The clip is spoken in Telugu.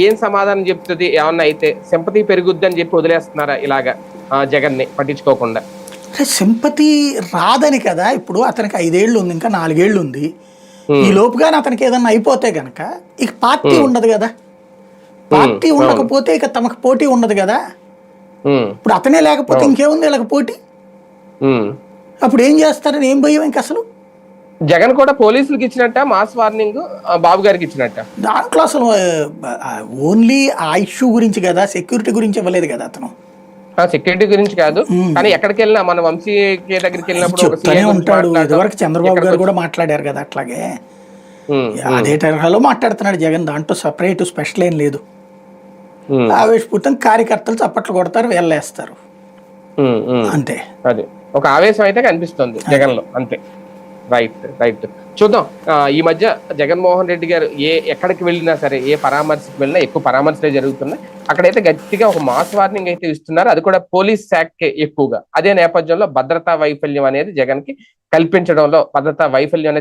ఏం సమాధానం చెప్తుంది? ఏమన్నా అయితే సింపతి పెరుగుద్ది అని చెప్పి వదిలేస్తున్నారా ఇలాగా ఆ, జగన్ని పట్టించుకోకుండా సింపతి రాదని కదా ఇప్పుడు అతనికి ఐదేళ్ళు ఉంది ఇంకా నాలుగేళ్ళు ఉంది. ఈ లోపుగానే అతనికి ఏదన్నా అయిపోతే గనక ఇక పార్టీ ఉండదు కదా. పార్టీ ఉండకపోతే ఇక తమకు పోటీ ఉండదు కదా. ఇప్పుడు అతనే లేకపోతే ఇంకేముంది వీళ్ళకి పోటీ. అప్పుడు ఏం చేస్తారని ఏం భయం ఇంక అసలు? జగన్ కూడా పోలీసులకు ఇచ్చినట్ట మాస్ వార్నింగ్ బాబు గారికి ఇచ్చినట్ట. దాంట్లో అసలు ఓన్లీ ఆ ఇష్యూ గురించి కదా సెక్యూరిటీ గురించి ఇవ్వలేదు కదా అతను. సెక్యూరిటీ గురించి కాదు కానీ ఎక్కడికి వెళ్ళినా మన వంశీ కే దగ్గరికి వెళ్ళినప్పుడు ఉంటాడు. ఇదివరకు చంద్రబాబు గారు కూడా మాట్లాడారు కదా అట్లాగే. అదే తరహాలో మాట్లాడుతున్నాడు జగన్. దాంట్లో సపరేట్ స్పెషల్ ఏం లేదు. ఆవేశపూరితం కార్యకర్తలు చప్పట్లు కొడతారు వెళ్ళేస్తారు. అంతే. అది. ఒక ఆవేశం అయితే కనిపిస్తుంది జగన్లో అంతే. రైట్ రైట్ చూద్దాం. ఈ మధ్య జగన్మోహన్ రెడ్డి గారు ఏ ఎక్కడికి వెళ్ళినా సరే ఏ పరామర్శకు వెళ్ళినా ఎక్కువ పరామర్శలే జరుగుతున్నాయి. అక్కడైతే గట్టిగా ఒక మాస్ వార్నింగ్ అయితే ఇస్తున్నారు. అది కూడా పోలీస్ శాఖకే ఎక్కువగా. అదే నేపథ్యంలో భద్రతా వైఫల్యం అనేది జగన్కి కల్పించడంలో భద్రతా వైఫల్యం అనేది